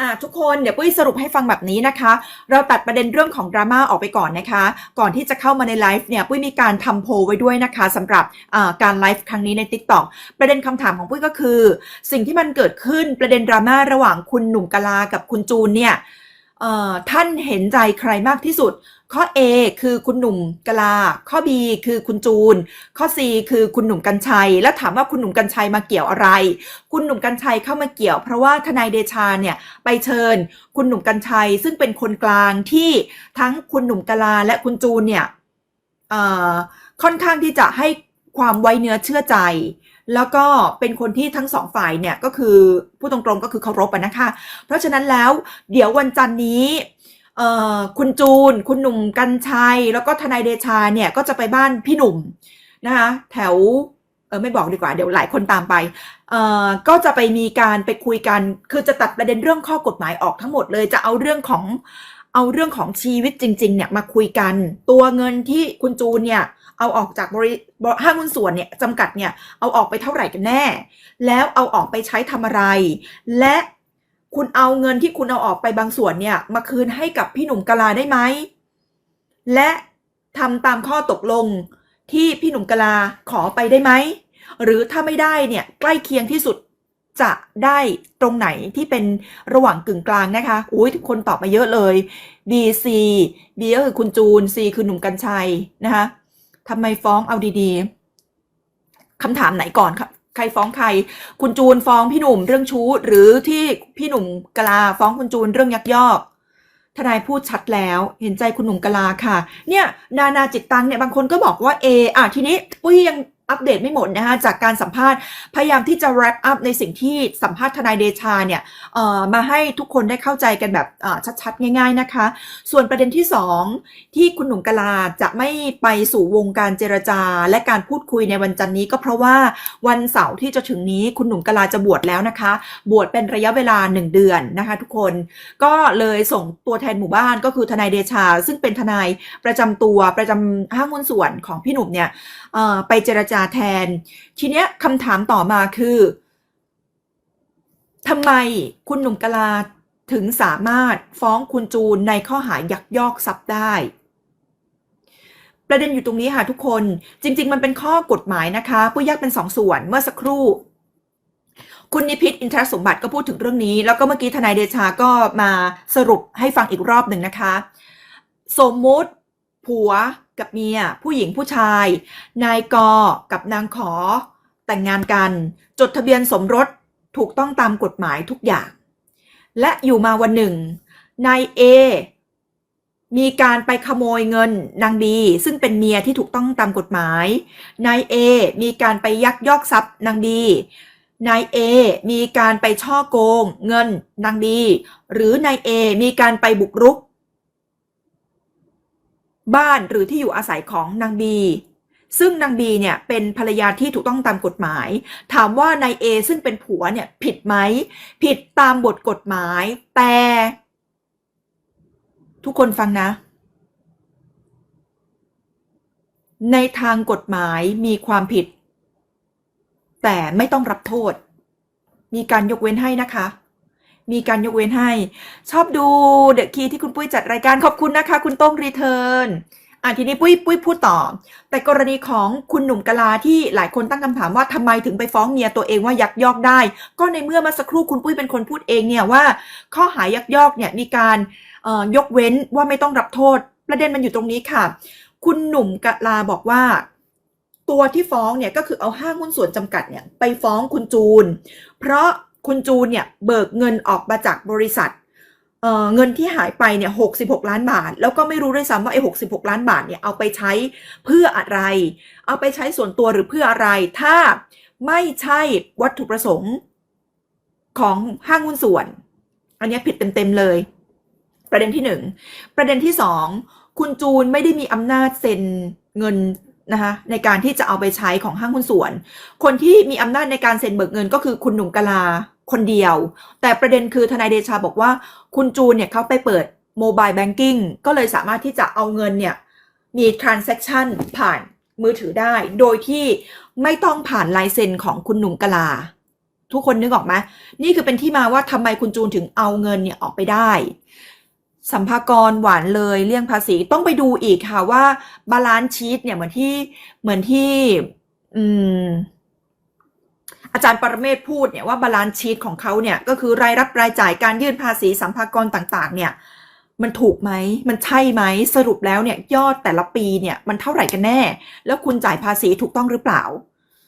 อ่าทุกคนเดี๋ยวปุ้ยสรุปให้ฟังแบบนี้นะคะ เราตัดประเด็นเรื่องของดราม่าออกไปก่อนนะคะ ก่อนที่จะเข้ามาในไลฟ์เนี่ยปุ้ยมีการทำโพลไว้ด้วยนะคะสำหรับอ่าการไลฟ์ครั้งนี้ใน t ิ k t o k ประเด็นคำถามของปุ้ยก็คือ สิ่งที่มันเกิดขึ้นประเด็นดราม่าระหว่างคุณหนุ่มกะลากับคุณจูนเนี่ยท่านเห็นใจใครมากที่สุด ข้อ A คือคุณหนุ่มกะลา ข้อ B คือคุณจูน ข้อ C คือคุณหนุ่มกัญชัย แล้วถามว่าคุณหนุ่มกัญชัยมาเกี่ยวอะไร คุณหนุ่มกัญชัยเข้ามาเกี่ยว เพราะว่าทนายเดชาเนี่ยไปเชิญ คุณหนุ่มกัญชัย ซึ่งเป็นคนกลางที่ทั้งคุณหนุ่มกะลาและคุณจูนเนี่ยค่อนข้างที่จะให้ความไว้เนื้อเชื่อใจ แล้วก็เป็นคนที่ทั้งสองฝ่ายเนี่ยก็คือพูดตรงๆก็คือเคารพนะคะ เพราะฉะนั้นแล้วเดี๋ยววันจันทร์นี้ คุณจูน คุณหนุ่มกัญชัย แล้วก็ทนายเดชาเนี่ยก็จะไปบ้านพี่หนุ่มนะคะแถวเออไม่บอกดีกว่าเดี๋ยวหลายคนตามไปเอ่อก็จะไปมีการไปคุยกัน คือจะตัดประเด็นเรื่องข้อกฎหมายออกทั้งหมดเลย จะเอาเรื่องของเอาเรื่องของชีวิตจริง ๆ เนี่ยมาคุยกัน ตัวเงินที่คุณจูนเนี่ยเอาออกจากบริบห้างหุ้นส่วนเนี่ยจำกัดเนี่ยเอาออกไปเท่าไหร่กันแน่ แล้วเอาออกไปใช้ทำอะไร และ คุณเอาเงินที่คุณเอาออกไปบางส่วนเนี่ย มาคืนให้กับพี่หนุ่มกะลาได้ไหม และทำตามข้อตกลงที่พี่หนุ่มกะลาขอไปได้ไหม หรือถ้าไม่ได้เนี่ยใกล้เคียงที่สุดจะได้ตรงไหนที่เป็นระหว่างกึ่งกลางนะคะ อุ้ยคนตอบมาเยอะเลย B C B ก็คือคุณจูน C คือหนุ่มกัญชัยนะคะทำไมฟ้องเอาดีๆคำถามไหนก่อนครับ รฟ้องใคร คุณจูนฟ้องพี่หนุ่มเรื่องชู้ หรือที่พี่หนุ่มกลาฟ้องคุณจูนเรื่องยักยอกทนายพูดชัดแล้วเห็นใจคุณหนุ่มกลาค่ะ เนี่ย นานาจิตตังเนี่ยบางคนก็บอกว่าเออะทีนี้ปุ้ยยัง อัปเดตไม่หมดนะคะจากการสัมภาษณ์พยายามที่จะ wrap up ในสิ่งที่สัมภาษณ์ทนายเดชาเนี่ยมาให้ทุกคนได้เข้าใจกันแบบชัดๆ ง่าย ๆนะคะ ส่วนประเด็นที่ 2 ที่คุณหนุ่มกะลาจะไม่ไปสู่วงการเจรจา และการพูดคุยในวันจันทร์นี้ก็เพราะว่าวันเสาร์ที่จะถึงนี้คุณหนุ่มกะลาจะบวชแล้วนะคะ บวชเป็นระยะเวลา 1 เดือนนะคะ ทุกคนก็เลยส่งตัวแทนหมู่บ้านก็คือทนายเดชา ซึ่งเป็นทนายประจำตัวประจำห้างหุ้นส่วนของพี่หนุ่มเนี่ยไปเจรจาแทน ทีเนี้ยคำถามต่อมาคือทำไมคุณหนุ่มกะลาถึงสามารถฟ้องคุณจูนในข้อหายักยอกทรัพย์ได้ ประเด็นอยู่ตรงนี้ค่ะทุกคนจริง ๆ มันเป็นข้อกฎหมายนะคะผู้ยากเป็นสองส่วนเมื่อสักครู่ คุณนิพิษอินทรสมบัติก็พูดถึงเรื่องนี้ แล้วก็เมื่อกี้ทนายเดชาก็มาสรุปให้ฟังอีกรอบหนึ่งนะคะ สมมุติผัว กับเมีย ผู้หญิงผู้ชาย นายกกับนางขอ แต่งงานกัน จดทะเบียนสมรสถูกต้องตามกฎหมายทุกอย่าง และอยู่มาวันหนึ่งนายเอมีการไปขโมยเงินนางบีซึ่งเป็นเมียที่ถูกต้องตามกฎหมาย นายเอมีการไปยักยอกทรัพย์นางบีนายเอมีการไปช่อโกง เงินนางบีหรือนายเอมีการไปบุกรุก บ้านหรือที่อยู่อาศัยของนางบี ซึ่งนางบีเนี่ยเป็นภรรยาที่ถูกต้องตามกฎหมาย ถามว่านายเอซึ่งเป็นผัวเนี่ยผิดไหม ผิดตามบทกฎหมาย แต่ ทุกคนฟังนะ ในทางกฎหมายมีความผิด แต่ไม่ต้องรับโทษ มีการยกเว้นให้นะคะ มีการยกเว้นให้ ชอบดูเดอะคีที่คุณปุ้ยจัดรายการขอบคุณนะคะ คุณโต้งรีเทิร์นอะทีนี้ปุ้ยปุ้ยพูดต่อ แต่กรณีของคุณหนุ่มกะลาที่หลายคนตั้งคำถามว่าทำไมถึงไปฟ้องเมียตัวเองว่ายักยอกได้ ก็ในเมื่อมาสักครู่คุณปุ้ยเป็นคนพูดเองเนี่ยว่า ข้อหายักยอกเนี่ยมีการยกเว้นว่าไม่ต้องรับโทษ ประเด็นมันอยู่ตรงนี้ค่ะ คุณหนุ่มกะลาบอกว่า ตัวที่ฟ้องเนี่ยก็คือเอาห้างหุ้นส่วนจำกัดเนี่ยไปฟ้องคุณจูน เพราะ คุณจูนเนี่ยเบิกเงินออกมาจากบริษัทเเงินที่หายไปเนี่ย66ล้านบาท แล้วก็ไม่รู้ด้วยซ้ำว่าไอ้66ล้านบาทเนี่ยเอาไปใช้เพื่ออะไร เอาไปใช้ส่วนตัวหรือเพื่ออะไร ถ้าไม่ใช่วัตถุประสงค์ของห้างหุ้นส่วน อันนี้ผิดเต็มๆเลย ประเด็นที่หนึ่งประเด็นที่สองคุณจูนไม่ได้มีอำนาจเซ็นเงิน นะคะในการที่จะเอาไปใช้ของห้างหุ้นส่วน คนที่มีอำนาจในการเซ็นเบิกเงินก็คือคุณหนุ่มกะลาคนเดียว แต่ประเด็นคือทนายเดชาบอกว่าคุณจูนเนี่ยเขาไปเปิดโมบายแบงกิ้งก็เลยสามารถที่จะเอาเงินเนี่ยมี transaction ผ่านมือถือได้ โดยที่ไม่ต้องผ่านลายเซ็นของคุณหนุ่มกะลา ทุกคนนึกออกไหมนี่คือเป็นที่มาว่าทำไมคุณจูนถึงเอาเงินเนี่ยออกไปได้ สัมภากรหวานเลยเลี่ยงภาษีต้องไปดูอีกค่ะว่าบาลานซ์ชีตเนี่ยเหมือนที่เหมือนที่อืมอาจารย์ปรเมศพูดเนี่ยว่าบาลานซ์ชีตของเขาเนี่ยก็คือรายรับรายจ่ายการยื่นภาษีสัมภากรต่างๆ เนี่ยมันถูกไหม มันใช่ไหม สรุปแล้วเนี่ยยอดแต่ละปีเนี่ยมันเท่าไหร่กันแน่ แล้วคุณจ่ายภาษีถูกต้องหรือเปล่า